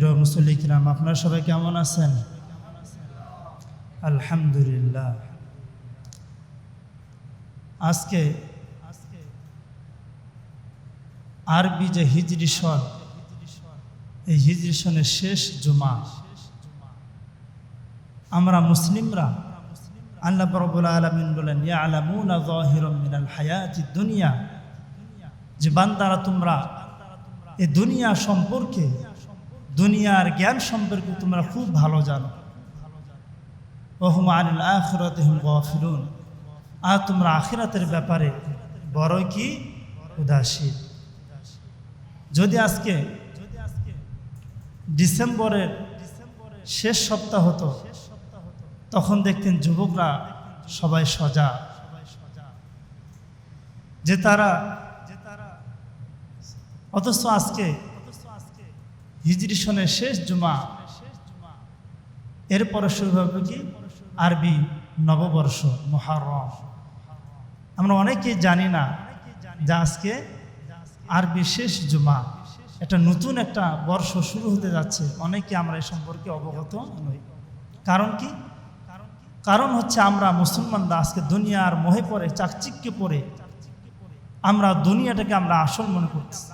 প্রিয় মুসল্লিকরাম আপনারা সবাই কেমন আছেন? আলহামদুলিল্লাহ। আজকে আরবি যে হিজরি সন, এই হিজরি সনের শেষ জুমা, আমরা মুসলিমরা আল্লাহ রব্বুল আলমিন বলেন ইয়া আলামুনা মিনাল হায়াতি দুনিয়া যে বান্দারা তোমরা এই দুনিয়া সম্পর্কে দুনিয়ার জ্ঞান সম্পর্কে তোমরা খুব ভালো জানো। ওহম আনিল আখিরাতে হুম গফিলুন। আর তোমরা আখিরাতের ব্যাপারে বড় কি? উদাসীন। যদি আজকে ডিসেম্বরের শেষ সপ্তাহ হতো, তখন দেখতেন যুবকরা সবাই সজা। যে তারা অথচ আজকে হিজরি সনের শেষ জুমা। এরপরে শুরু হবে কি? আরবি নববর্ষ মহারম আমরা অনেকেই জানি না যে আজকে আরবি শেষ জুমা। একটা নতুন একটা বর্ষ শুরু হতে যাচ্ছে। অনেকে আমরা এ সম্পর্কে অবগত নই। কারণ কি? কারণ হচ্ছে আমরা মুসলমানরা আজকে দুনিয়ার মোহে পড়ে, চাকচিক্যে পড়ে। আমরা দুনিয়াটাকে আমরা আসল মনে করছি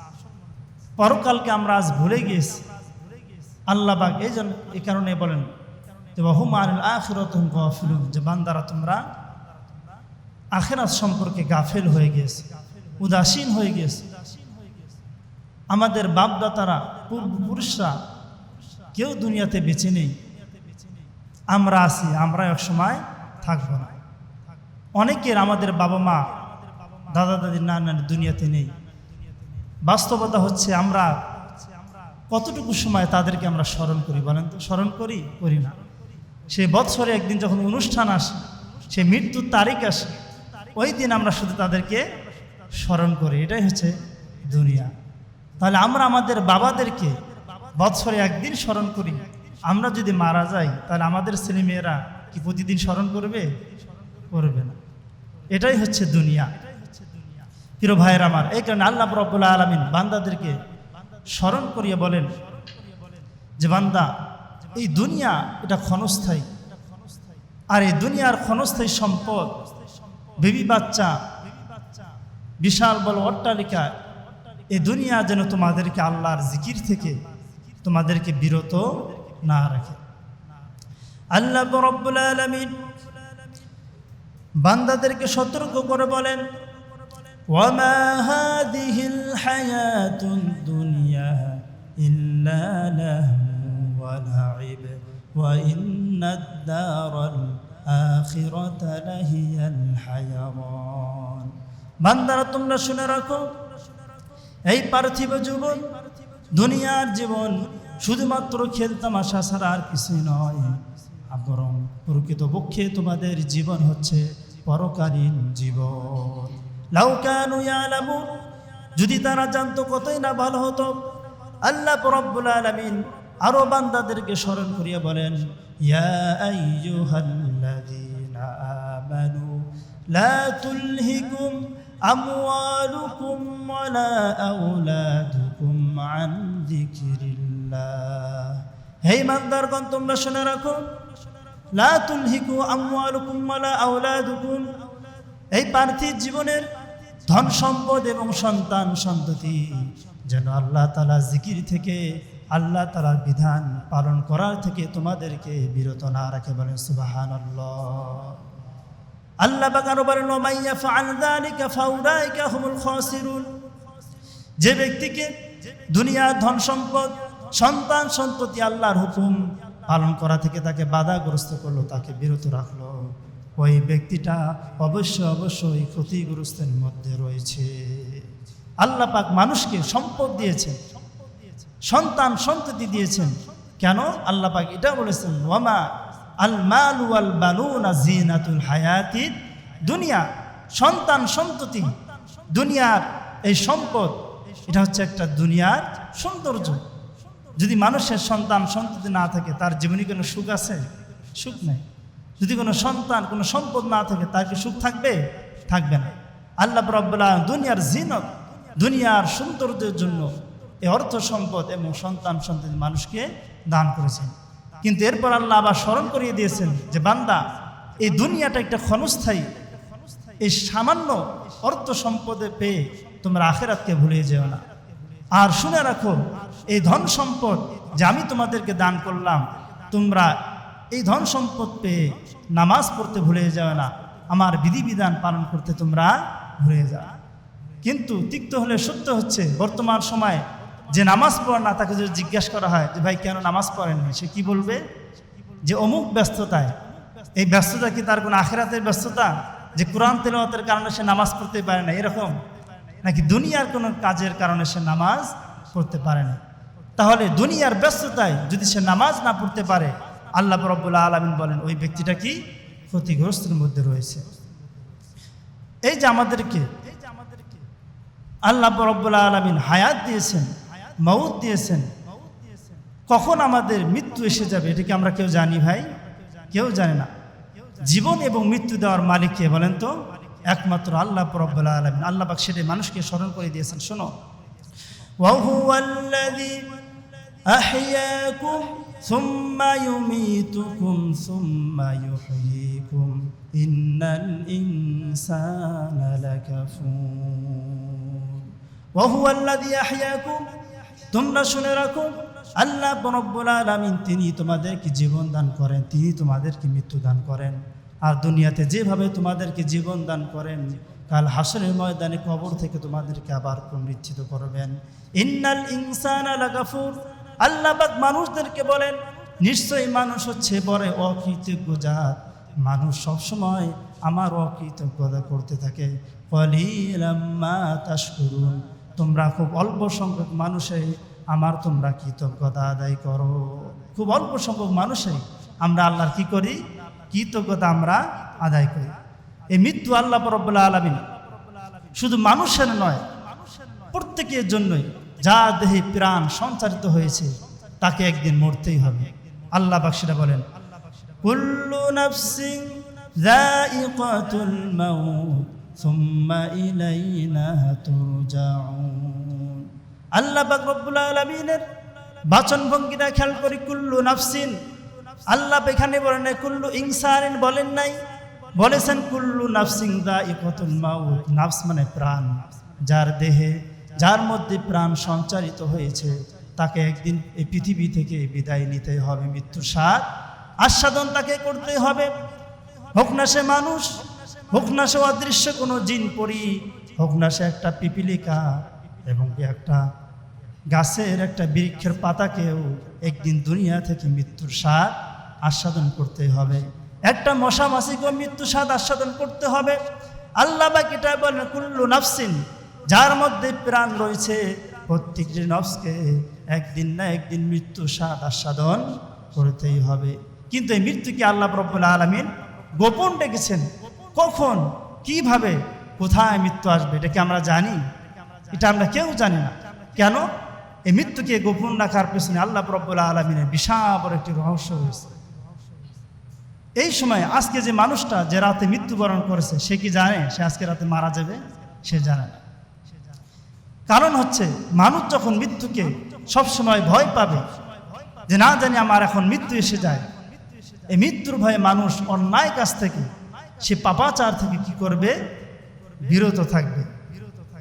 পরকালকে আমরা আজ ভুলে গিয়েছি। আল্লাহ বাগ এই জন্য এই কারণে বলেন যে বহুমান আখিরত গফিলুন, যে বান্দারা তোমরা আখেরাত সম্পর্কে গাফেল হয়ে গিয়েছে, উদাসীন হয়ে গিয়েছে। আমাদের বাপদাতারা পূর্বপুরুষরা কেউ দুনিয়াতে বেঁচে নেই। আমরা আছি, আমরা এক সময় থাকব না। অনেকের আমাদের বাবা মা, দাদা দাদি না না দুনিয়াতে নেই। বাস্তবতা হচ্ছে আমরা কতটুকু সময় তাদেরকে আমরা স্মরণ করি বলেন তো? স্মরণ করি? করি না। সে বৎসরে একদিন যখন অনুষ্ঠান আসে, সে মৃত্যুর তারিখ আসে, ওই দিন আমরা শুধু তাদেরকে স্মরণ করি। এটাই হচ্ছে দুনিয়া। তাহলে আমরা আমাদের বাবাদেরকে বৎসরে একদিন স্মরণ করি। আমরা যদি মারা যাই, তাহলে আমাদের ছেলেমেয়েরা কি প্রতিদিন স্মরণ করবে? করবে না। এটাই হচ্ছে দুনিয়া। প্রিয় ভাইয়ের আমার, এই কারণে আল্লাহ রব্বুল্লা আলমিন বান্দাদেরকে স্মরণ করিয়ে বলেন যে বান্দা, এই দুনিয়া এটা ক্ষণস্থায়ী। আর এই দুনিয়ার ক্ষণস্থায়ী সম্পদ, বেবি বাচ্চা, বিশাল বল অট্টালিকা, এই দুনিয়া যেন তোমাদেরকে আল্লাহর জিকির থেকে তোমাদেরকে বিরত না রাখে। আল্লাহ আলমিন বান্দাদেরকে সতর্ক করে বলেন ওয়ামা দুনিয়া? إلا لهو ولعب وإن الدار الآخرة لهي الحيوان বান্দারা তোমরা শুনে রাখো এই পার্থিব জীবন দুনিয়ার জীবন শুধুমাত্র খেলতামাশা ছাড়া আর কিছুই নয় বরং প্রকৃতপক্ষে তোমাদের জীবন হচ্ছে পরকালীন জীবন লাউকানু ইয়ালামুন যদি তারা জানতো কতই না ভালো হতো আল্লাহ রব্বুল আলামিন আরও বান্দাদেরকে স্মরণ করিয়া বলেন আমওয়ালুকুম ওয়ালা আওলাদুকুম আন যিকরিল্লাহ। হে ইমানদারগণ, তোমরা শুনে রাখো, লা তুলহিকু আমওয়ালুকুম ওয়ালা আওলাদুকুম। এই পার্থিব জীবনের ধন সম্পদ এবং সন্তান সন্ততি যেন আল্লাহ তালা জিকির থেকে, আল্লাহ তালার বিধান পালন করার থেকে তোমাদেরকে বিরত না রাখে বলেন সুবাহান আল্লাহ বাগানো যে ব্যক্তিকে দুনিয়া ধন সম্পদ, সন্তান সন্ততি আল্লাহর হুকুম পালন করা থেকে তাকে বাধাগ্রস্ত করল, তাকে বিরত রাখল। ওই ব্যক্তিটা অবশ্য অবশ্যই ক্ষতিগ্রস্তের মধ্যে রয়েছে। আল্লাহ পাক মানুষকে সম্পদ দিয়েছেন। সন্তান সন্ততি দিয়েছেন। কেন? আল্লাহ পাক এটা বলেছেন, ওয়ামা আল মাল ওয়াল বালুনা জিনাতুল হায়াতি দুনিয়া। সন্তান সন্ততি, দুনিয়ার এই সম্পদ, এটা হচ্ছে একটা দুনিয়ার সৌন্দর্য। যদি মানুষের সন্তান সন্ততি না থাকে, তার জীবনে কোনো সুখ আছে? সুখ নেই। যদি কোনো সন্তান, কোনো সম্পদ না থাকে, তার কি সুখ থাকবে? থাকবে না। আল্লাহ রব্বুল্লাহ দুনিয়ার জিনত দুনিয়ার সৌন্দর্যের জন্য এই অর্থ সম্পদ এবং সন্তান সন্তান মানুষকে দান করেছেন। কিন্তু এরপর আল্লাহ আবার স্মরণ করিয়ে দিয়েছেন যে, বান্দা, এই দুনিয়াটা একটা ক্ষণস্থায়ী, এই সামান্য অর্থ সম্পদে পেয়ে তোমরা আখেরাতকে ভুলে যেও না। আর শুনে রাখো, এই ধন সম্পদ যে আমি তোমাদেরকে দান করলাম, তোমরা এই ধন সম্পদ পেয়ে নামাজ পড়তে ভুলে যাও না। আমার বিধিবিধান পালন করতে তোমরা ভুলে যাও। কিন্তু তিক্ত হলে সত্য হচ্ছে, বর্তমান সময়ে যে নামাজ পড়ে না, তাকে যদি জিজ্ঞাসা করা হয় যে, ভাই, কেন নামাজ পড়েননি সে কি বলবে? যে অমুক ব্যস্ততায়। এই ব্যস্ততা কি তার কোনো আখেরাতের ব্যস্ততা? যে কোরআন তেলাওয়াতের কারণে সে নামাজ পড়তে পারে না, এরকম? নাকি দুনিয়ার কোনো কাজের কারণে সে নামাজ পড়তে পারে না? তাহলে দুনিয়ার ব্যস্ততায় যদি সে নামাজ না পড়তে পারে, আল্লাহ রব্বুল্লাহ আলমিন বলেন, ওই ব্যক্তিটা কি ক্ষতিগ্রস্তের মধ্যে রয়েছে? এই যে আমাদেরকে আল্লাহ রব্বুল্লাহ আলমিন হায়াত দিয়েছেন মৌত দিয়েছেন কখন আমাদের মৃত্যু এসে যাবে এটা কি আমরা কেউ জানি ভাই কেউ জানে না জীবন এবং মৃত্যু দেওয়ার মালিক কে বলেন তো একমাত্র আল্লাহ রব্বুল্লাহ আলমিন আল্লাহ পাক সেটাই মানুষকে স্মরণ করে দিয়েছেন শোনো وهو الذي أحياكم ثم يميتكم ثم يحييكم إن الإنسان لكفور وهو الذي أحياكم তোমরা শুনে রাখো, আল্লাহ রব্বুল আলামিন তিনি তোমাদেরকে জীবন দান করেন, তিনি তোমাদেরকে মৃত্যু দান করেন। আর দুনিয়াতে যেভাবে তোমাদেরকে জীবন দান করেন, কাল হাসরের ময়দানে কবর থেকে তোমাদেরকে আবার পুনরুজ্জিত করবেন। ইন্নাল ইনসান লাগাফুর। আল্লাহ পাক মানুষদেরকে বলেন, নিশ্চয়ই মানুষ হচ্ছে বড় অকৃতজ্ঞ জাত। মানুষ সবসময় আমার অকৃতজ্ঞতা করতে থাকে। কলিলাম্মা তাশকুরুন। তোমরা খুব অল্প সংখ্যক মানুষে আমার তোমরা কৃতজ্ঞতা আদায় করো। খুব অল্প সংখ্যক মানুষই আমরা আল্লাহর কি করি? কৃতজ্ঞতা আমরা আদায় করি। এই মৃত্যু আল্লাহ রব্বুল্লাহ আলমিন শুধু মানুষের নয়, প্রত্যেকের জন্যই যা দেহে প্রাণ সঞ্চারিত হয়েছে, তাকে একদিন মরতেই হবে। আল্লাহ বাক্সিরা বলেন, কুল্লু নাফসিং যায়িকাতুল মাউত। সুম্মা ইলাইনা তুরজাউন আল্লাহ পাক রব্বুল আলামিনের বাচন ভঙ্গিটা খেয়াল করি, কুল্লু নাফসিন। আল্লাহ এখানে বলেন নাই, কুল্লু ইনসানিন বলেন নাই। বলেছেন, কুল্লু নাফসিং দা ইকতুল মাউত। নাফস মানে প্রাণ। যার দেহে, যার মধ্যে প্রাণ সঞ্চারিত হয়েছে, তাকে একদিন এই পৃথিবী থেকে বিদায় নিতে হবে। মৃত্যুর স্বাদ আস্বাদন তাকে করতে হবে। হোক না সে মানুষ হোক না সে অদৃশ্য কোনো জিন পরি, হোক না সে একটা পিপিলিকা এবং একটা গাছের একটা বৃক্ষের পাতাকেও একদিন দুনিয়া থেকে মৃত্যুর স্বাদ আস্বাদন করতে হবে। একটা মশা মাসিকেও মৃত্যু স্বাদ আস্বাদন করতে হবে। আল্লাহ বা কিটা বলেন, কুল্লু নাফসিন যার মধ্যে প্রাণ রয়েছে, প্রত্যেকটি নফসকে একদিন না একদিন মৃত্যু স্বাদ আস্বাদন করতেই হবে। কিন্তু এই মৃত্যুকে আল্লাহ রব্বুল আলমিন গোপন ডেকেছেন? কখন, কীভাবে, কোথায় মৃত্যু আসবে, এটা কি আমরা জানি? এটা আমরা কেউ জানি না। কেন? এই মৃত্যুকে গোপন রাখার পেছনে আল্লাহ রব্বুল আলমিনের বিশাল বড় একটি রহস্য রয়েছে। এই সময় আজকে যে মানুষটা যে রাতে মৃত্যুবরণ করেছে, সে কি জানে? সে আজকে রাতে মারা যাবে? সে জানে না। কারণ হচ্ছে, মানুষ যখন মৃত্যুকে সবসময় ভয় পাবে, যে না জানি আমার এখন মৃত্যু এসে যায়। এই মৃত্যুর ভয়ে মানুষ অন্যায় কাছ থেকে সে পাপাচার থেকে কি করবে? বিরত থাকবে।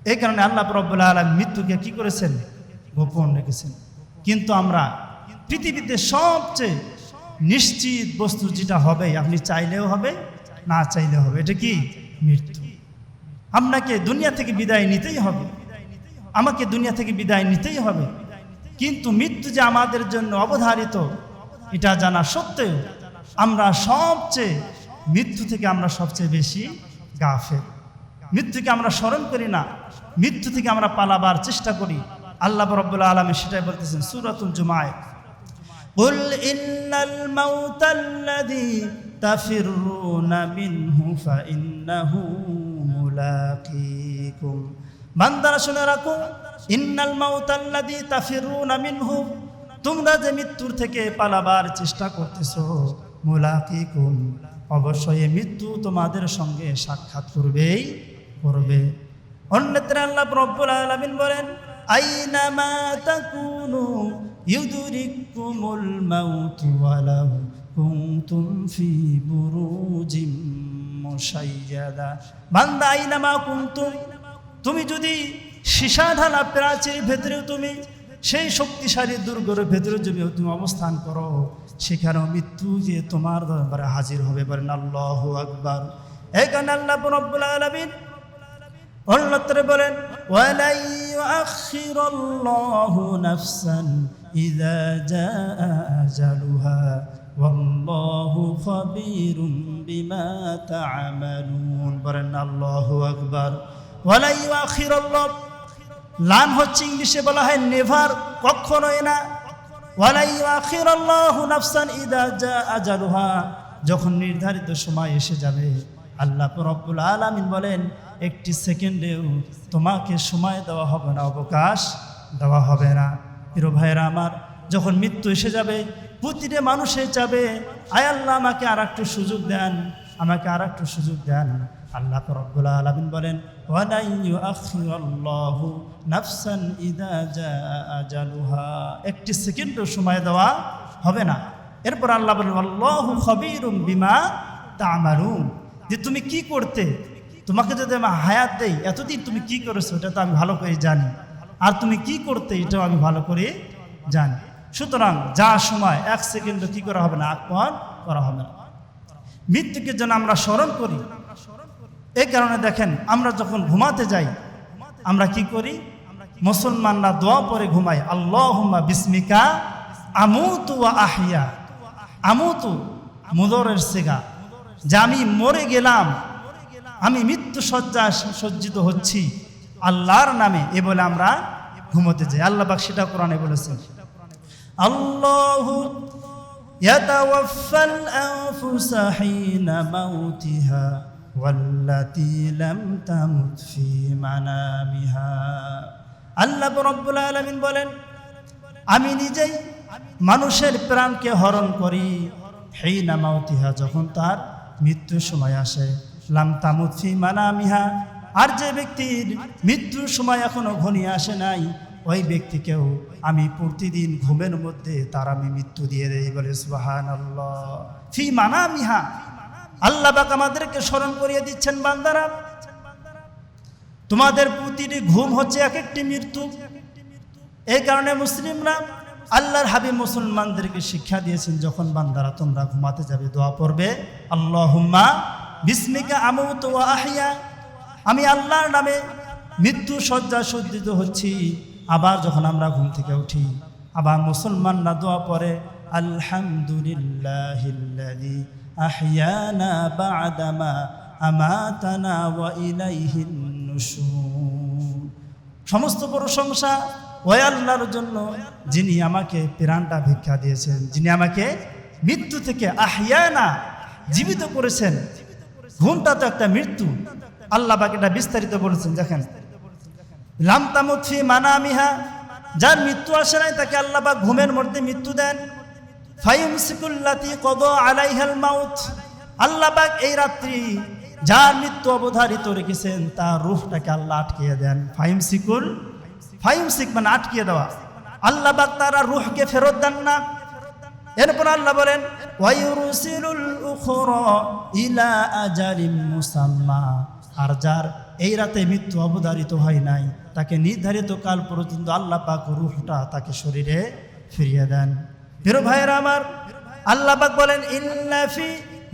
এই কারণে আল্লাহ রব্বুল্লাহ আলম মৃত্যুকে কি করেছেন? গোপন রেখেছেন। কিন্তু আমরা পৃথিবীতে সবচেয়ে নিশ্চিত বস্তু যেটা হবে, আপনি চাইলেও হবে, না চাইলেও হবে, এটা কি? মৃত্যু। আপনাকে দুনিয়া থেকে বিদায় নিতেই হবে। আমাকে দুনিয়া থেকে বিদায় নিতেই হবে। কিন্তু মৃত্যু যে আমাদের জন্য অবধারিত, এটা জানা সত্ত্বেও আমরা সবচেয়ে মৃত্যু থেকে আমরা সবচেয়ে বেশি গাফের মৃত্যুকে আমরা স্মরণ করি না মৃত্যু থেকে আমরা পালাবার চেষ্টা করি আল্লাহ রব্বুল্লা আলমী সেটাই বলতেছেন সুরাতুল জুমায় قل إن الموت الذي تفرون منه فإنه ملاقيكم বান্দারা শুনে রাখো ইন্নাল মাউতাল্লাদি তাফিরুনা মিনহু তোমরা যে মৃত্যুর থেকে পালাবার চেষ্টা করতেছো মুলাকিকুম অবশ্যই মৃত্যু তোমাদের সঙ্গে সাক্ষাৎ করবেই করবে। অন্যত্র আল্লাহ রব্বুল আলামিন বলেন আইনামা তাকুনু ইউদরিকুমুল মাউত ওয়ালাউ কুনতুম ফি বুরুজিম মুশাইয়াদা। বান্দা আইনামা কুনতুম? তুমি যদি সীসা প্রাচীর ভেতরেও তুমি সেই শক্তিশালী দুর্গের ভেতরে যদি তুমি অবস্থান করো, সেখানেও মৃত্যু যে তোমার দরবারে হাজির হবে বলেন আল্লাহ আকবার। এই কারণে আল্লাহ আলামিন অন্যত্র বলেন আল্লাহু আকবার। লান হচ্ছে ইংলিশে বলা হয় নেভার, কখনোই না। যখন নির্ধারিত সময় এসে যাবে, আল্লাহ রব্বুল আলামিন বলেন, একটি সেকেন্ডেও তোমাকে সময় দেওয়া হবে না, অবকাশ দেওয়া হবে না। প্রিয় ভাইয়েরা আমার, যখন মৃত্যু এসে যাবে, প্রতিটা মানুষে যাবে আয় আল্লাহ আমাকে আর একটু সুযোগ দেন, আমাকে আর একটু সুযোগ দেন। আল্লাহ রব্বুল আলামিন বলেন নাফসান ইদা একটি সেকেন্ডও সময় দেওয়া হবে না। এরপর আল্লাহ বলেন আল্লাহু খবীরুম বিমা তা'মালুন। যে তুমি কি করতে, তোমাকে যদি আমি হায়াত দেই, এতদিন তুমি কি করেছ, এটা তো আমি ভালো করে জানি। আর তুমি কি করতে, এটাও আমি ভালো করে জানি। সুতরাং যা সময়, এক সেকেন্ডও কি করা হবে না আকমন করা হবে না। মৃত্যুকে যেন আমরা স্মরণ করি এই কারণে দেখেন আমরা যখন ঘুমাতে যাই আমরা কি করি মুসলমানরা দোয়া পরে ঘুমাই আল্লাহ বিস্মিকা আমুতু ওয়া আহিয়া আমুতু মুদরের সেগা যে আমি মরে গেলাম আমি মৃত্যু সজ্জা সজ্জিত হচ্ছি আল্লাহর নামে এ বলে আমরা ঘুমোতে যাই আল্লাহ বাক সেটা কোরআনে বলেছেন আল্লাহ يتوفى الأنفس حين موتها والتي لم تمت في منامها আল্লাহ রব্বুল আলমিন বলেন আমি নিজেই মানুষের প্রাণকে হরণ করি হেই নামাউতিহা যখন তার মৃত্যুর সময় আসে লাম তামুথি মানামিহা আর যে ব্যক্তির মৃত্যুর সময় এখনো ঘনিয়ে আসে নাই ওই ব্যক্তিকেও আমি প্রতিদিন ঘুমের মধ্যে তার আমি মৃত্যু দিয়ে দেই বলে সুবাহান আল্লাহ ফি মানামিহা আল্লাহ বাক আমাদেরকে স্মরণ করিয়ে দিচ্ছেন, বান্দারা। তোমাদের প্রতিটি ঘুম হচ্ছে এক একটি মৃত্যু। এই কারণে মুসলিমরা আল্লাহর হাবিব মুসলমানদেরকে শিক্ষা দিয়েছেন, যখন বান্দারা তোমরা ঘুমাতে যাবে, দোয়া পড়বে, আল্লাহুম্মা বিস্মিকা আমুত ওয়া আহিয়া। আমি আল্লাহর নামে মৃত্যু শয্যা সজ্জিত হচ্ছি, আবার যখন আমরা ঘুম থেকে উঠি, আবার মুসলমানরা দোয়া পড়ে আলহামদুলিল্লাহিল্লাযী আহিয়ানা বা'দামা আমাতানা ওয়া ইলাইহিন নুশুর সমস্ত প্রশংসা ওই আল্লাহর জন্য যিনি আমাকে প্রাণটা ভিক্ষা দিয়েছেন, যিনি আমাকে মৃত্যু থেকে আহিয়ানা জীবিত করেছেন। ঘুমটা তো একটা মৃত্যু। আল্লাহ বাকিটা বিস্তারিত বলেছেন, দেখেন। লামতামুথি মানামিহা, যার মৃত্যু আসে নাই, তাকে আল্লাহ বা ঘুমের মধ্যে মৃত্যু দেন। ফাইমসিকুল্লাতি কদ আলাইহাল মাউথ আল্লাহ পাক এই রাত্রি যার মৃত্যু অবধারিত রেখেছেন, তার রূহটাকে আল্লাহ আটকিয়ে দেন। ফাইমসিকুল ফাইমসিক মানে আটকিয়ে দেওয়া। আল্লাহ পাক তারা রুহকে ফেরত দেন না। এরপর আল্লাহ বলেন ইলা আজালিম মুসাম্মা। আর যার এই রাতে মৃত্যু অবধারিত হয় নাই, তাকে নির্ধারিত কাল পর্যন্ত আল্লাহ রুহটা তাকে শরীরে ফিরিয়ে দেন। প্রিয় ভাইয়েরা আমার, আল্লাহ পাক বলেন, ইন্না ফি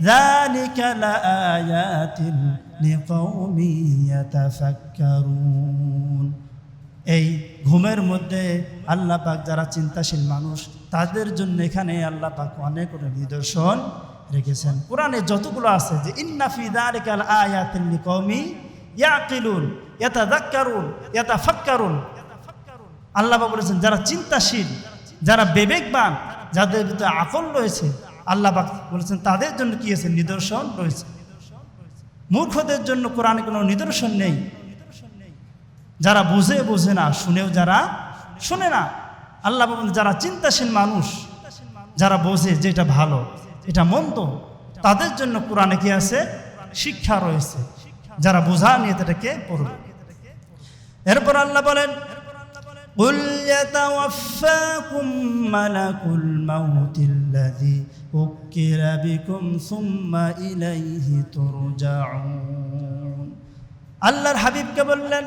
যালিকা লাআয়াতিন লিকাউমি ইয়াতাফাক্কারুন। এই ঘুমের মধ্যে আল্লাহ পাক যারা চিন্তাশীল মানুষ, তাদের জন্য এখানে আল্লাহ পাক অনেক অনেক নিদর্শন রেখেছেন। কোরআনে যতগুলো আছে যে ইন্নাফি দারিকাল আয়াতিন লিকাউমি ইয়াকিলুন, ইয়াতাযাক্কারুন, ইয়াতাফাক্কারুন। আল্লাহ বলেছেন, যারা চিন্তাশীল, যারা বিবেকবান যাদের ভিতরে আকল রয়েছে, আল্লাহ বলেছেন, তাদের জন্য কি আছে? নিদর্শন রয়েছে। মূর্খদের জন্য কোরআনে কোনো নিদর্শন নেই। যারা বুঝে বোঝে না, শুনেও যারা শুনে না, আল্লাহ যারা চিন্তাশীল মানুষ, যারা বোঝে যে এটা ভালো, এটা মন্দ, তাদের জন্য কোরআনে কি আছে? শিক্ষা রয়েছে। যারা বোঝা নিয়ে এটাকে পড়বে। এরপর আল্লাহ বলেন قل يتوفاكم ملك الموت الذي وكل بكم ثم إليه ترجعون আল্লাহর হাবিবকে বললেন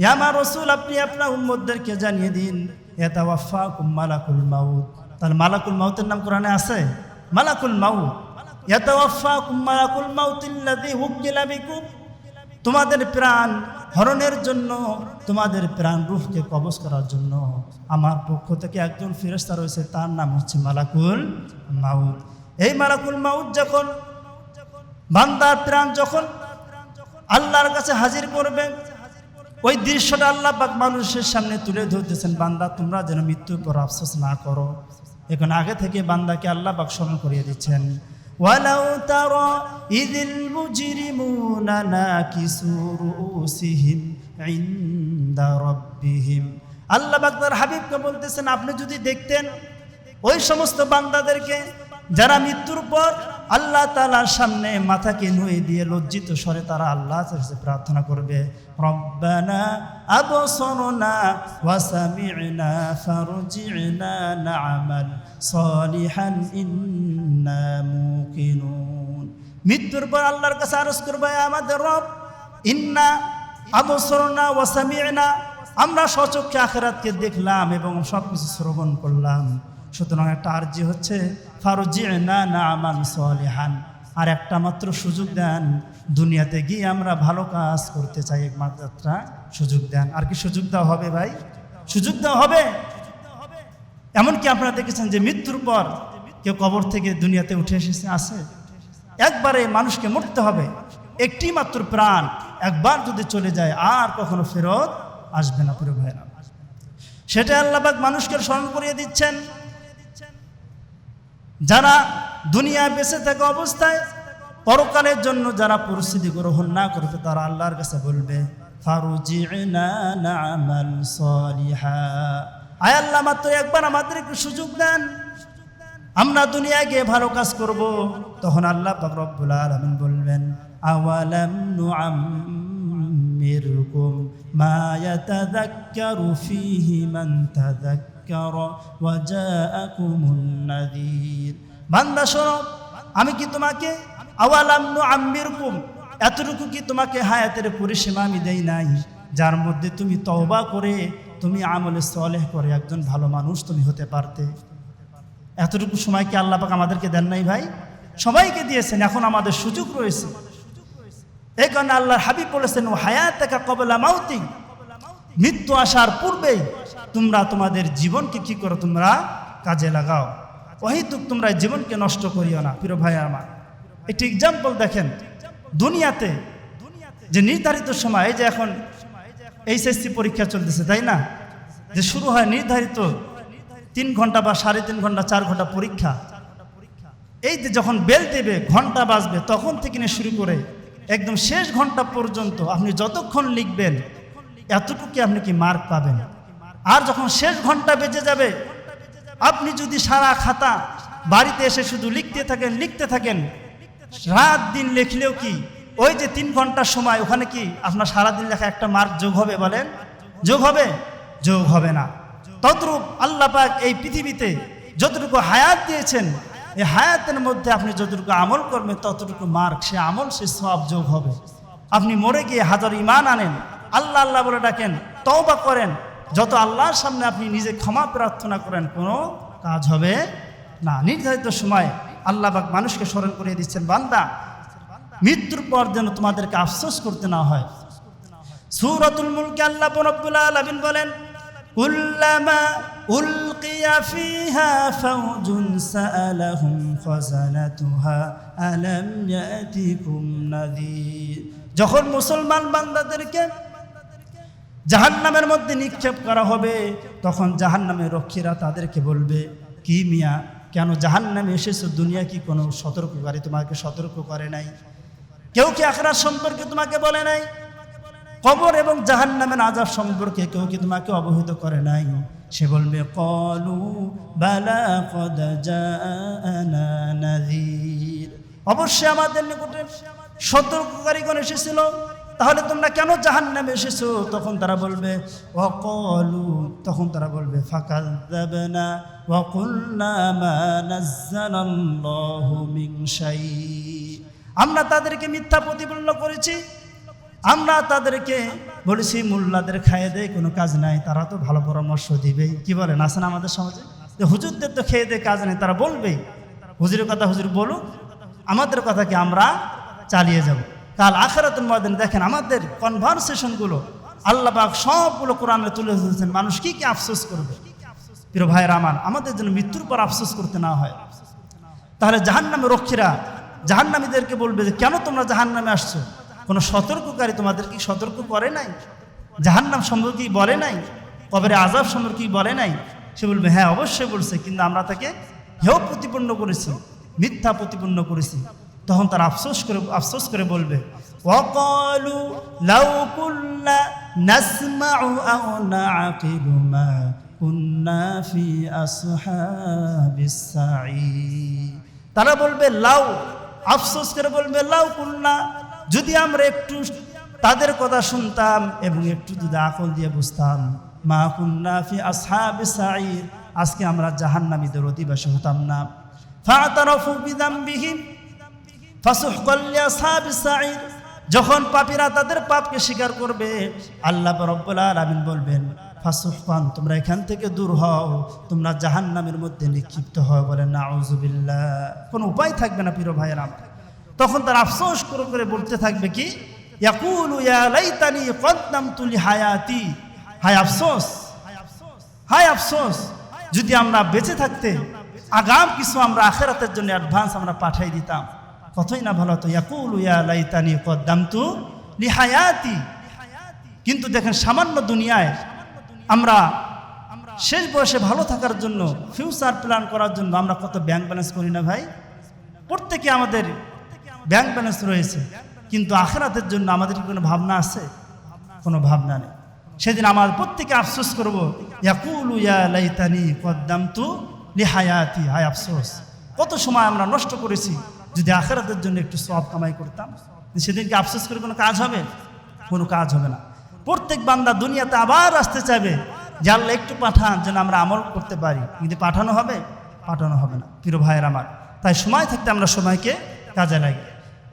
"ইয়া আমার রসুল আপনি আপনার উম্মদদেরকে জানিয়ে দিন ইয়াতাওয়াফাকুম মালাকুল মাউত তাহলে মালাকুল মাউতের নাম কোরআনে আছে মালাকুল মাউত ইয়াতাওয়াফাকুম মালাকুল মাউতিল্লাযী উকিলা বিকুম তোমাদের প্রাণ হরণের জন্য, তোমাদের প্রাণ রূহকে কবজ করার জন্য। আমার পক্ষ থেকে একজন ফেরেস্তা রয়েছে, তার নাম হচ্ছে মালাকুল মাউত। এই মালাকুল মাউত যখন বান্দার প্রাণ যখন আল্লাহর কাছে হাজির করবে, ওই দৃশ্যটা আল্লাহ পাক মানুষের সামনে তুলে ধরতেছেন, বান্দা তোমরা যেন মৃত্যুর পর আফসোস না করো। এখন আগে থেকে বান্দাকে আল্লাহ পাক স্মরণ করিয়ে দিচ্ছেন। ওয়ালাউ তারা ইদিল মুজরিমুনা নাকিসু রুউসিহিম ইনদা রাব্বিহিম আল্লাহ তার হাবিবকে বলতেছেন, আপনি যদি দেখতেন ওই সমস্ত বান্দাদেরকে যারা মৃত্যুর পর আল্লাহ তালার সামনে মাথাকে নুয়ে দিয়ে লজ্জিত স্বরে তারা আল্লাহ কাছে প্রার্থনা করবে, রব্বানা আবসরনা ওয়াসামি'না ফারজি'না না'মাল সলিহান ইন্না মুকিনুন। মৃত্যুর পর আল্লাহর কাছে আরজ করবে আমাদের রব, ইন্না আবসরনা ওয়াসামি'না আমরা সচক্ষে আখেরাতকে দেখলাম এবং সব কিছু শ্রবণ করলাম। সুতরাং একটা আর্জি হচ্ছে ফারুজি না না আমান সলিহান। আর একটা মাত্র সুযোগ দেন, দুনিয়াতে গিয়ে আমরা ভালো কাজ করতে চাই। একমাত্র সুযোগ দেন। আর কি সুযোগ দেওয়া হবে ভাই? সুযোগ দেওয়া হবে? এমনকি আপনারা দেখেছেন যে মৃত্যুর পর কেউ কবর থেকে দুনিয়াতে উঠে এসেছে আসে একবারে মানুষকে মরতে হবে। একটি মাত্র প্রাণ একবার যদি চলে যায়, আর কখনো ফেরত আসবে না পুরো ভাইরা সেটা আল্লাহবাদ মানুষকে স্মরণ করিয়ে দিচ্ছেন। যারা দুনিয়া বেঁচে থাকা অবস্থায়, পরকালের জন্য যারা পরিস্থিতি গ্রহণ না করবে, তারা আল্লাহর কাছে বলবে, ফারুজি'না না'মাল সলিহা। আয় আল্লাহ, মাত্র একবার আমাদের একটু সুযোগ দেন। আমরা দুনিয়া গিয়ে ভালো কাজ করব। তখন আল্লাহ রব্বুল আলামিন বলবেন বান্দা, শোনো, আমি কি তোমাকে এতটুকু কি তোমাকে হায়াতের পরিসীমা আমি দেই নাই? যার মধ্যে তুমি তওবা করে তুমি আমলে সলেহ করে একজন ভালো মানুষ তুমি হতে পারতে। এতটুকু সময় কি আল্লাহ পাক আমাদেরকে দেন নাই ভাই? সবাইকে দিয়েছেন, এখন আমাদের সুযোগ রয়েছে। এই কারণে আল্লাহর হাবিব বলেছেন, ও হায়াত থেকে কবলা মাউতি। মৃত্যু আসার পূর্বেই তোমরা তোমাদের জীবনকে কি করো? তোমরা কাজে লাগাও। অহিতুক তোমরা জীবনকে নষ্ট করিও না, প্রিয় ভাই আমার। একটি এক্সাম্পল দেখেন, দুনিয়াতে যে নির্ধারিত সময় যে এখন এইচএসসি পরীক্ষা চলতেছে, তাই না? যে শুরু হয় নির্ধারিত তিন ঘণ্টা বা সাড়ে তিন ঘণ্টা, চার ঘণ্টা পরীক্ষা। এই যে যখন বেল দেবে, ঘণ্টা বাজবে, তখন থেকে নিয়ে শুরু করে একদম শেষ ঘণ্টা পর্যন্ত আপনি যতক্ষণ লিখবেন এতটুকু আপনি কি মার্ক পাবেন। আর যখন শেষ ঘণ্টা বেজে যাবে, আপনি যদি সারা খাতা বাড়িতে এসে শুধু লিখতে থাকেন লিখতে থাকেন, রাত দিন লিখলেও কি ওই যে তিন ঘণ্টার সময়, ওখানে কি আপনার সারাদিন লেখা একটা মার্ক যোগ হবে বলেন? যোগ হবে? যোগ হবে না। তদ্রূপ আল্লাহ পাক এই পৃথিবীতে যতটুকু হায়াত দিয়েছেন, এই হায়াতের মধ্যে আপনি যতটুকু আমল করবেন, ততটুকু মার্ক, সে আমল, সে সব যোগ হবে। আপনি মরে গিয়ে হাজার ইমান আনেন, আল্লাহ আল্লাহ বলে ডাকেন, তওবা করেন। যত আল্লাহর সামনে আপনি নিজে ক্ষমা প্রার্থনা করেন, কোনো কাজ হবে না। নির্ধারিত সময় আল্লাহ পাক মানুষকে স্মরণ করিয়ে দিচ্ছেন, বান্দা মৃত্যুর পর যেন তোমাদেরকে আফসোস করতে না হয়। সূরাতুল মুলকে আল্লাহ রব্বুল আলামিন বলেন, কুল্লামা উলকিয়া ফিহা ফাওজুন সাআলাহুম খাজানাতুহা আলাম ইয়াতিকুম নাযীর। যখন মুসলমান বান্দাদেরকে জাহান্নামের মধ্যে নিক্ষেপ করা হবে, তখন জাহান্নামের রক্ষীরা তাদেরকে বলবে, কি মিয়া, কেন জাহান্নামে এসেছ? দুনিয়া কি কোনো সতর্ককারী তোমাকে সতর্ক করে নাই? কেউ কি আখরার সম্পর্কে তোমাকে বলে নাই? কবর এবং জাহান্নামের আজাব সম্পর্কে কেউ কি তোমাকে অবহিত করে নাই? সে বলবে, কলু বালা নাযীর। অবশ্যই আমাদের নিকটে সতর্ককারীগণ এসেছিল। তাহলে তোমরা কেন জাহান নামে এসেছ? তখন তারা বলবে অকলু তখন তারা বলবে ফাকাল দেবে না আমরা তাদেরকে মিথ্যা প্রতিপন্ন করেছি। আমরা তাদেরকে বলেছি, মোল্লাদের খাইয়ে দেয় কোনো কাজ নাই, তারা তো ভালো পরামর্শ দিবেই। কি বলেন আসেন আমাদের সমাজে? যে হুজুরদের তো খেয়ে দেয় কাজ নেই, তারা বলবেই। হুজুরের কথা হুজুর বলুক, আমাদের কথাকে আমরা চালিয়ে যাব। কাল আখেরাতুল ময়দানে দেখেন, আমাদের কনভারসেশনগুলো আল্লাহ পাক সবগুলো কোরআনে তুলে ধরেছেন, মানুষ কী কী আফসোস করবে? প্রিয় ভাইয়ের আমার, আমাদের জন্য মৃত্যুর পর আফসোস করতে না হয়। তাহলে জাহান্নামে রক্ষীরা জাহান্নামীদেরকে বলবে যে কেন তোমরা জাহান্নামে আসছো কোনো সতর্ককারী তোমাদের কি সতর্ক করে নাই জাহান্নাম সম্পর্কে কি বলে নাই কবরে আজাব সম্পর্কে কি বলে নাই সে বলবে হ্যাঁ অবশ্যই বলছে কিন্তু আমরা তাকে হেও প্রতিপন্ন করেছি মিথ্যা প্রতিপন্ন করেছি তখন তারা আফসোস করে আফসোস করে বলবে وقالوا لو كنا نسمع أو نعقل ما كنا في أصحاب السعير তারা বলবে লাউ আফসোস করে বলবে, লাউ কুন্না, যদি আমরা একটু তাদের কথা শুনতাম এবং একটু যদি আকল দিয়ে বুঝতাম, মা কুন্না ফি আসহাবি সাঈর আজকে আমরা জাহান্নামীদের অধিবাসী হতাম না। ফাতারাফু বিদামবিহিম ফাসুহকাল লিআসহাবিস সাঈর যখন পাপীরা তাদের পাপকে স্বীকার করবে, আল্লাহ রব্বুল আলামিন বলবেন ফাসুহকান তোমরা এখান থেকে দূর হও, তোমরা জাহান্নামের মধ্যে নিক্ষিপ্ত হও বলে নাউজুবিল্লাহ। কোনো উপায় থাকবে না প্রিয় ভাইয়ের আমার। তখন তার আফসোস করে করে বলতে থাকবে কি হায়াতি হায় আফসোস হায় আফসোস, যদি আমরা বেঁচে থাকতে, আগাম কিছু আমরা আখেরাতের জন্য অ্যাডভান্স আমরা পাঠাই দিতাম। কতই না ভালো হতো, ইয়াকুলু ইয়া লাইতানি কদ্দামতু লি হায়াতি কিন্তু দেখেন সামান্য দুনিয়ায় আমরা শেষ বয়সে ভালো থাকার জন্য ফিউচার প্ল্যান করার জন্য আমরা কত ব্যাংক ব্যালেন্স করি না ভাই? প্রত্যেকে আমাদের ব্যাংক ব্যালেন্স রয়েছে, কিন্তু আখেরাতের জন্য আমাদের কোনো ভাবনা আছে? কোনো ভাবনা নেই। সেদিন আমার প্রত্যেকে আফসোস করব লাইতানি কদ্দামতু লিহায়াতি হায় আফসোস। কত সময় আমরা নষ্ট করেছি যদি আখেরাতের জন্য একটু সব কামাই করতাম? সেদিনকে আফসোস করে কোনো কাজ হবে? কোনো কাজ হবে না। প্রত্যেক বান্দা দুনিয়াতে আবার আসতে চাইবে। যে আল্লাহ একটু পাঠান যেন আমরা আমল করতে পারি। কিন্তু পাঠানো হবে? পাঠানো হবে না। প্রিয় ভাইয়ের আমার, তাই সময় থাকতে আমরা সময়কে কাজে লাগে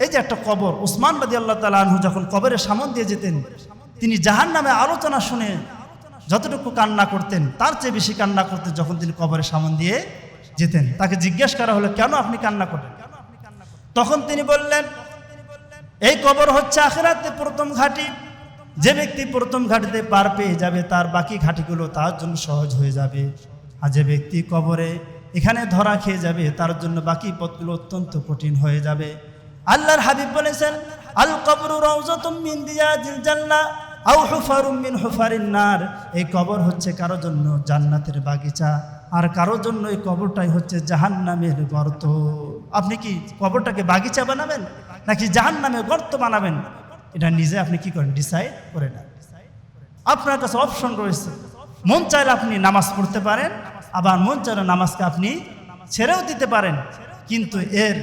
এই যে একটা কবর, উসমান বাদি আল্লাহ তালা আনহু যখন কবরের সামন দিয়ে যেতেন, তিনি জাহান নামে আলোচনা শুনে যতটুকু কান্না করতেন, তার চেয়ে বেশি কান্না করতেন যখন তিনি কবরের সামন দিয়ে যেতেন। তাকে জিজ্ঞেস করা হলো, কেন আপনি কান্না করেন তখন তিনি বললেন, এই কবর হচ্ছে আখেরাতে প্রথম ঘাটি। যে ব্যক্তি প্রথম ঘাটিতে পার পেয়ে যাবে, তার বাকি ঘাটিগুলো তার জন্য সহজ হয়ে যাবে। আর যে ব্যক্তি কবরে এখানে ধরা খেয়ে যাবে, তার জন্য বাকি পথগুলো অত্যন্ত কঠিন হয়ে যাবে। আল্লাহর হাবিব বলেছেন, আল কবর মিন হুফারিন নার। এই কবর হচ্ছে কারও জন্য জান্নাতের বাগিচা, আর কারও জন্য এই কবরটাই হচ্ছে জাহান্নামের গর্ত। আপনি কি কবরটাকে বাগিচা বানাবেন, নাকি জাহান্নামের গর্ত বানাবেন? এটা নিজে আপনি কি করেন? ডিসাইড করে না আপনার কাছে অপশন রয়েছে। মন চাইলে আপনি নামাজ পড়তে পারেন, আবার মন চাইলে নামাজকে আপনি ছেড়েও দিতে পারেন। কিন্তু এর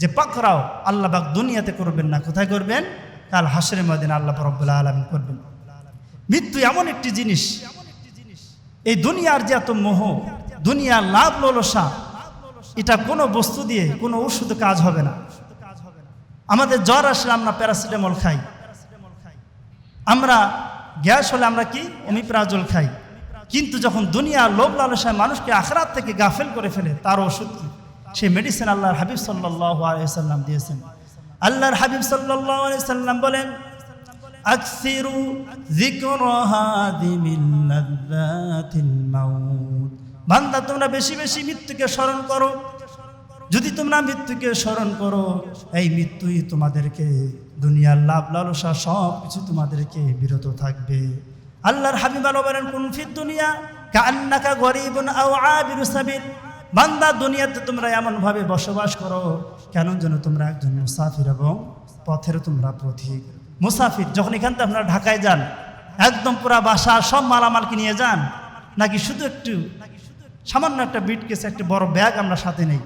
যে পাকড়াও আল্লাহ বাক দুনিয়াতে করবেন না। কোথায় করবেন? কাল হাসরে মদিন আল্লাহ রব্বুল্লাহ আলমিন করবেন। মৃত্যু এমন একটি জিনিস, এই দুনিয়ার যে এত মোহ, দুনিয়ার লাভ ললসা, এটা কোনো বস্তু দিয়ে কোনো ওষুধ কাজ হবে না। আমাদের জ্বর আসলে আমরা প্যারাসিটামল খাই। আমরা গ্যাস হলে আমরা কি? অমিপ্রাজল খাই। কিন্তু যখন দুনিয়ার লোভ লালসায় মানুষকে আখরাত থেকে গাফেল করে ফেলে, তার ওষুধ কি? সেই মেডিসিন আল্লাহর হাবিব সাল্লাহ দিয়েছেন। আল্লাহর হাবিব সাল্লাহ আলিয়াল্লাম বলেন বান্দা, তোমরা বেশি বেশি মৃত্যুকে স্মরণ করো। যদি তোমরা মৃত্যুকে স্মরণ করো, এই মৃত্যুই তোমাদেরকে, দুনিয়ার লাভ, লালসা, সব কিছু তোমাদেরকে বিরত থাকবে। আল্লাহর হাবিব আলো বলেন, কোন ফির দুনিয়া? কান্নাকা গরিবুন আও আবিরু বান্দা দুনিয়াতে তোমরা এমনভাবে বসবাস করো, কেন যেন তোমরা একজন মুসাফির এবং পথের তোমরা পথিক মুসাফির, যখন এখান থেকে আপনারা ঢাকায় যান, একদম পুরা বাসা সব মালামালকে নিয়ে যান, নাকি শুধু একটু, সামান্য একটা বিট কেসে একটা বড় ব্যাগ আমরা সাথে নেই।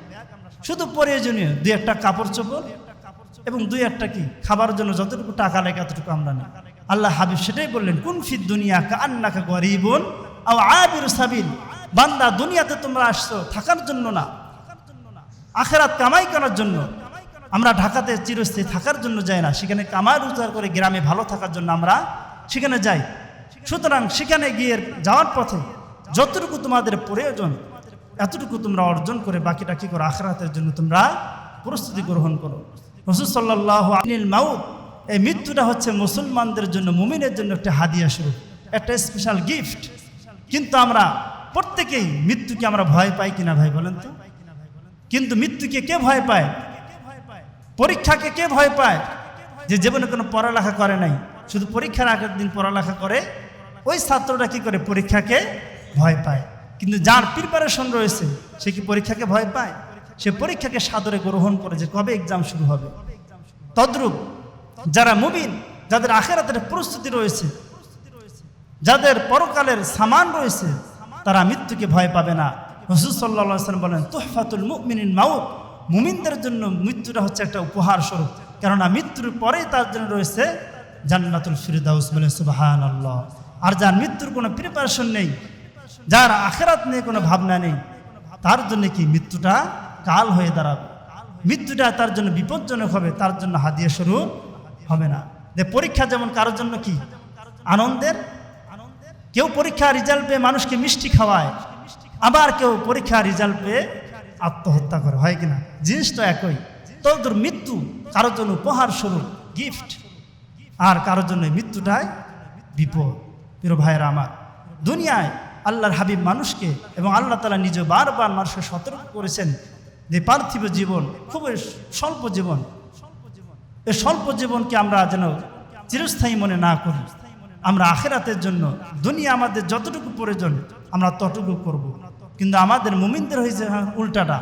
শুধু প্রয়োজনীয় দু একটা কাপড় চোপড় এবং দুই একটা কি? খাবার জন্য যতটুকু টাকা লাগে এতটুকু আমরা নিই। আল্লাহ হাবিব সেটাই বললেন, কোন ফির দুনিয়া কা আন্নাকা গরিবুন আবির সাবিল। বান্দা দুনিয়াতে তোমরা আসছো থাকার জন্য না, আখেরাত কামাই করার জন্য। আমরা ঢাকাতে চিরস্থায়ী থাকার জন্য যাই না, সেখানে কামাই রোজগার করে গ্রামে ভালো থাকার জন্য আমরা সেখানে যাই। সুতরাং সেখানে গিয়ে যাওয়ার পথে যতটুকু তোমাদের প্রয়োজন এতটুকু তোমরা অর্জন করে বাকিটা কি করো, আখরাতের জন্য তোমরা প্রস্তুতি গ্রহণ করো। রসুল সাল্লাহ আনিল মাউদ এই মৃত্যুটা হচ্ছে মুসলমানদের জন্য, মুমিনের জন্য একটা হাদিয়া স্বরূপ, একটা স্পেশাল গিফট কিন্তু আমরা প্রত্যেকেই মৃত্যুকে আমরা ভয় পাই কিনা ভাই বলেন তো? কিন্তু মৃত্যুকে কে ভয় পায়? পরীক্ষাকে কে ভয় পায়? যে জীবনে কোনো পড়ালেখা করে নাই, শুধু পরীক্ষার আগের দিন পড়ালেখা করে, ওই ছাত্রটা কি করে পরীক্ষাকে ভয় পায়? কিন্তু যার প্রিপারেশন রয়েছে, সে কি পরীক্ষাকে ভয় পায়? সে পরীক্ষাকে সাদরে গ্রহণ করে যে কবে এক্সাম শুরু হবে। তদ্রূপ যারা মুবিন যাদের আখেরাতের প্রস্তুতি রয়েছে, যাদের পরকালের সামান রয়েছে, তারা মৃত্যুকে ভয় পাবে না। সাল্লা সাল্লাম বলেন, তোহফাতুল মুমিনিন মাউত। মুমিনদের জন্য মৃত্যুটা হচ্ছে একটা উপহার স্বরূপ। কেননা মৃত্যুর পরেই তার জন্য রয়েছে জান্নাতুল ফিরদাউস বলে সুবাহান আল্লাহ আর যার মৃত্যুর কোনো প্রিপারেশন নেই যার আখেরাত নিয়ে কোনো ভাবনা নেই, তার জন্য কি মৃত্যুটা কাল হয়ে দাঁড়াবে? মৃত্যুটা তার জন্য বিপজ্জনক হবে, তার জন্য হাদিয়া স্বরূপ হবে না। যে পরীক্ষা যেমন কারোর জন্য কি? আনন্দের? কেউ পরীক্ষা রেজাল্ট পেয়ে মানুষকে মিষ্টি খাওয়ায়, আবার কেউ পরীক্ষা রেজাল্ট পেয়ে আত্মহত্যা করে, হয় কিনা জিনিস তো একই। তোর মৃত্যু কারোর জন্য উপহার স্বরূপ গিফট আর কারোর জন্য মৃত্যুটাই বিপদ। প্রিয় ভাইয়েরা আমার, দুনিয়ায় আল্লাহর হাবিব মানুষকে এবং আল্লাহ তালা নিজে বারবার মানুষকে সতর্ক করেছেন যে পার্থিব জীবন খুবই স্বল্প জীবন। এই স্বল্প জীবনকে আমরা যেন চিরস্থায়ী মনে না করি। আমরা আখেরাতের জন্য, দুনিয়া আমাদের যতটুকু প্রয়োজন, আমরা ততটুকু করব। কিন্তু আমাদের মুমিনদের হয়েছে উল্টাটা।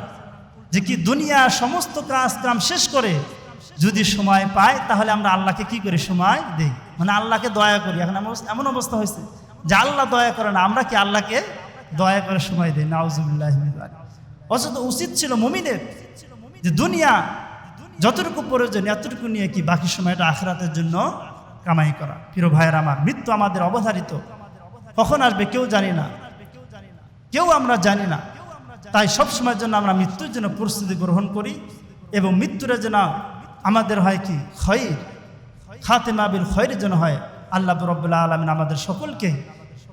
যে কি দুনিয়া সমস্ত কাজ কাম শেষ করে, যদি সময় পায় তাহলে আমরা আল্লাহকে কি করি? সময় দেই। মানে আল্লাহকে দয়া করি। এখন এমন অবস্থা হয়েছে যে আল্লাহ দয়া করে না আমরা কি আল্লাহকে দয়া করে সময় দিই? নাউজুবিল্লাহ অথচ উচিত ছিল মুমিনের যে দুনিয়া যতটুকু প্রয়োজন, এতটুকু নিয়ে কি বাকি সময়টা আখরাতের জন্য কামাই করা। প্রিয় ভাইয়ের আমার, মৃত্যু আমাদের অবধারিত। কখন আসবে কেউ জানি না। কেউ আমরা জানি না। তাই সব সময়ের জন্য আমরা মৃত্যুর জন্য প্রস্তুতি গ্রহণ করি এবং মৃত্যুরা যেন আমাদের হয় কি? খৈর। খাতে মাবিল খৈরের জন্য হয়। আল্লাহ রব্লা আলমিন আমাদের সকলকে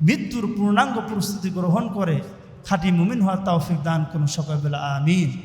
মৃত্যুর পূর্ণাঙ্গ প্রস্তুতি গ্রহণ করে খাঁটি মুমিন হওয়ার তাওফিক দান করুন সকল আমিন।